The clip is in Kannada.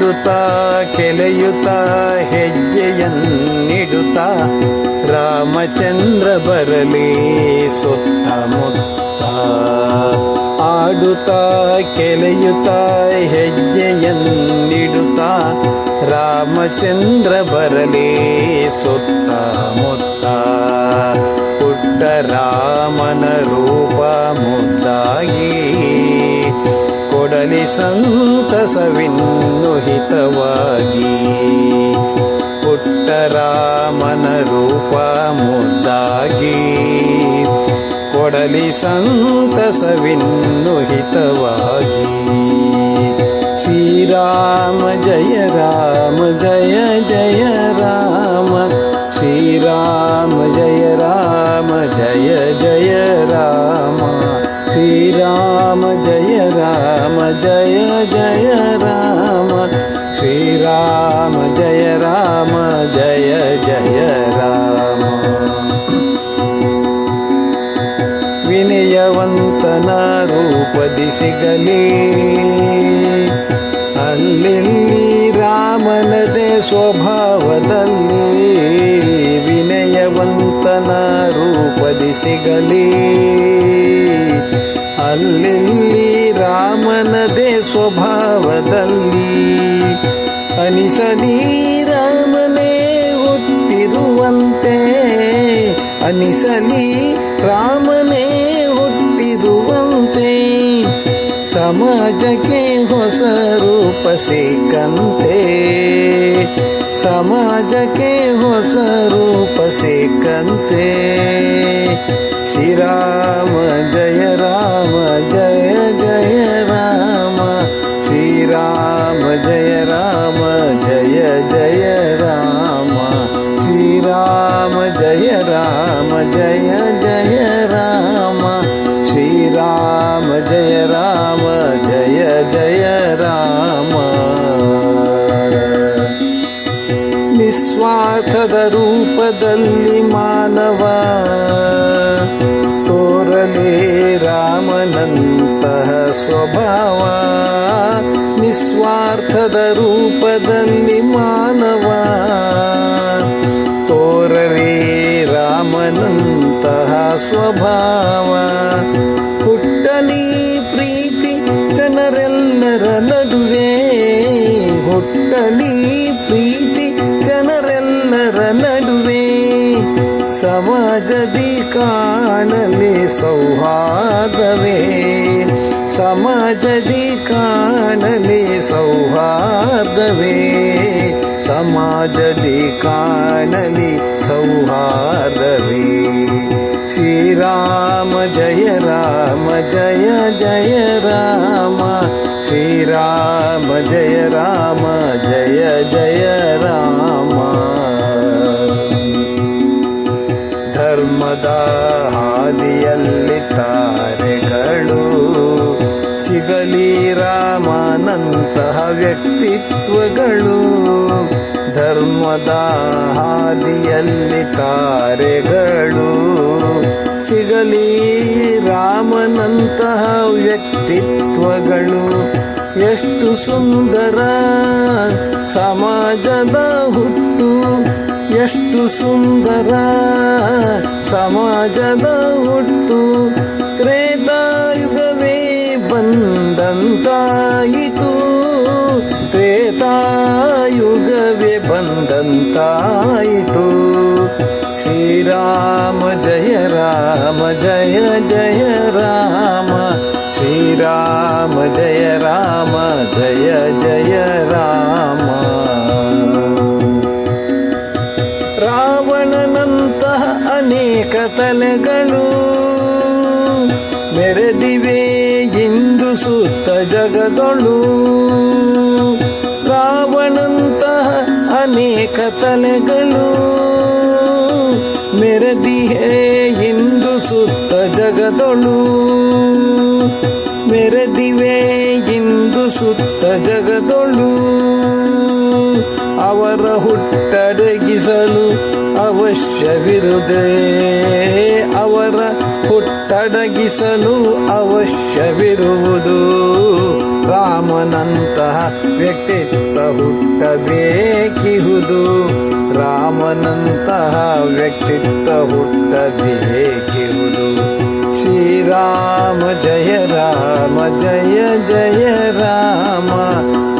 ಆಡುತ್ತಾ ಕೆಲೆಯುತ್ತಾ, ಹೆಜ್ಜೆಯನ್ನಿಡುತ್ತಾ, ರಾಮಚಂದ್ರ ಬರಲಿ ಸುತ್ತಮುತ್ತ ಆಡುತ್ತಾ, ಕೆಲೆಯುತ್ತಾ, ಹೆಜ್ಜೆಯನ್ನಿಡುತ್ತಾ, ರಾಮಚಂದ್ರ ಬರಲಿ ಸುತ್ತಮುತ್ತ ಪುಟ್ಟ ರಾಮನ ರೂಪ ಮುದ್ದಾಗಿ ಕೊಡಲಿ ಸಂತಸವಿನ್ನು ಹಿತವಾಗಿ ಪುಟ್ಟರಾಮನ ರೂಪ ಮುದ್ದಾಗಿ ಕೊಡಲಿ ಸಂತಸವಿನ್ನು ಹಿತವಾಗಿ. ಶ್ರೀರಾಮ ಜಯ ರಾಮ ಜಯ ಜಯ ರಾಮ, ಶ್ರೀರಾಮ ಜಯ ರಾಮ ಜಯ ಜಯ ರಾಮ. ಶ್ರೀರಾಮ ಜಯ ರಾಮ ಜಯ ಜಯ ರಾಮ ಶ್ರೀರಾಮ ಜಯ ರಾಮ ಜಯ ಜಯ ರಾಮ ವಿನಯವಂತನ ರೂಪದಿ ಸಿಗಲಿ ಅಲ್ಲಿಲ್ಲಿ ರಾಮನದೇ ಸ್ವಭಾವದಲ್ಲಿ ವಿನಯವಂತನ ರೂಪದಿ ಸಿಗಲಿ ಅಲ್ಲಿಲ್ಲಿ ರಾಮನದೇ ಸ್ವಭಾವದಲ್ಲಿ ಅನಿಸಲಿ ರಾಮನೇ ಹುಟ್ಟಿರುವಂತೆ ಅನಿಸಲಿ ರಾಮನೇ ಹುಟ್ಟಿರುವಂತೆ ಸಮಾಜಕ್ಕೆ ಹೊಸ ರೂಪ ಸಿಕ್ಕಂತೆ ಸಮಾಜಕ್ಕೆ ಹೊಸ ರೂಪ ಸಿಕ್ಕಂತೆ ಶ್ರೀರಾಮ ಜಯ ರಾಮ ಜಯ ಜಯ ರೂಪದಲ್ಲಿ ಮಾನವ ತೋರಲೇ ರಾಮನಂತಹ ಸ್ವಭಾವ ನಿಸ್ವಾರ್ಥದ ರೂಪದಲ್ಲಿ ಮಾನವ ತೋರಲೇ ರಾಮನಂತಹ ಸ್ವಭಾವ ಸಮಾಜದಿ ಕಾಣಲಿ ಸೌಹಾರ್ದವೇ ಸಮಾಜದಿ ಕಾಣಲಿ ಸೌಹಾರ್ದವೇ ಸಮಾಜದಿ ಕಾಣಲಿ ಸೌಹಾರ್ದವೇ ಶ್ರೀರಾಮ ಜಯ ರಾಮ ಜಯ ಜಯ ರಾಮ ಶ್ರೀರಾಮ ಜಯ ರಾಮ ಜಯ ಜಯ ರಾಮ ಧರ್ಮದ ಹಾದಿಯಲ್ಲಿ ತಾರೆಗಳು ಸಿಗಲಿ ರಾಮನಂತಹ ವ್ಯಕ್ತಿತ್ವಗಳು. ಧರ್ಮದ ಹಾದಿಯಲ್ಲಿ ತಾರೆಗಳು ಸಿಗಲಿ ರಾಮನಂತಹ ವ್ಯಕ್ತಿತ್ವಗಳು. ಎಷ್ಟು ಸುಂದರ ಸಮಾಜದ ಹುಟ್ಟು ಎಷ್ಟು ಸುಂದರ ಸಮಾಜದ ಹುಟ್ಟು ತ್ರೇತಾಯುಗವೇ ಬಂದಂತಾಯಿತು ತ್ರೇತಾಯುಗವೇ ಬಂದಂತಾಯಿತು ಶ್ರೀರಾಮ ಜಯ ರಾಮ ಜಯ ಜಯ ರಾಮ ಶ್ರೀರಾಮ ಜಯ ರಾಮ ಜಯ ಜಯ ರಾಮ ರಾವಣನಂತಹ ಅನೇಕ ತಲೆಗಳು ಮೆರೆದಿವೆ ಇಂದು ಸುತ್ತ ಜಗದೊಳು. ರಾವಣಂತಹ ಅನೇಕ ತಲೆಗಳು ಮೆರೆದಿಹೇ ಇಂದು ಸುತ್ತ ಜಗದೊಳು. ಮೆರೆದಿವೆ ಇಂದು ಸುತ್ತ ಜಗದೊಳು. ಅವರ ಹುಟ್ಟಡಗಿಸಲು ಅವಶ್ಯವಿರುದೆ. ಅವರ ಹುಟ್ಟಡಗಿಸಲು ಅವಶ್ಯವಿರುವುದು ರಾಮ ರಾಮನಂತಹ ವ್ಯಕ್ತಿತ್ವ ಹುಟ್ಟಬೇಕಿಹುದು. ರಾಮನಂತಹ ವ್ಯಕ್ತಿತ್ವ ಹುಟ್ಟಬೇಕಿಹುದು. ಶ್ರೀರಾಮ ಜಯ ರಾಮ, ಜಯ ಜಯ ರಾಮ.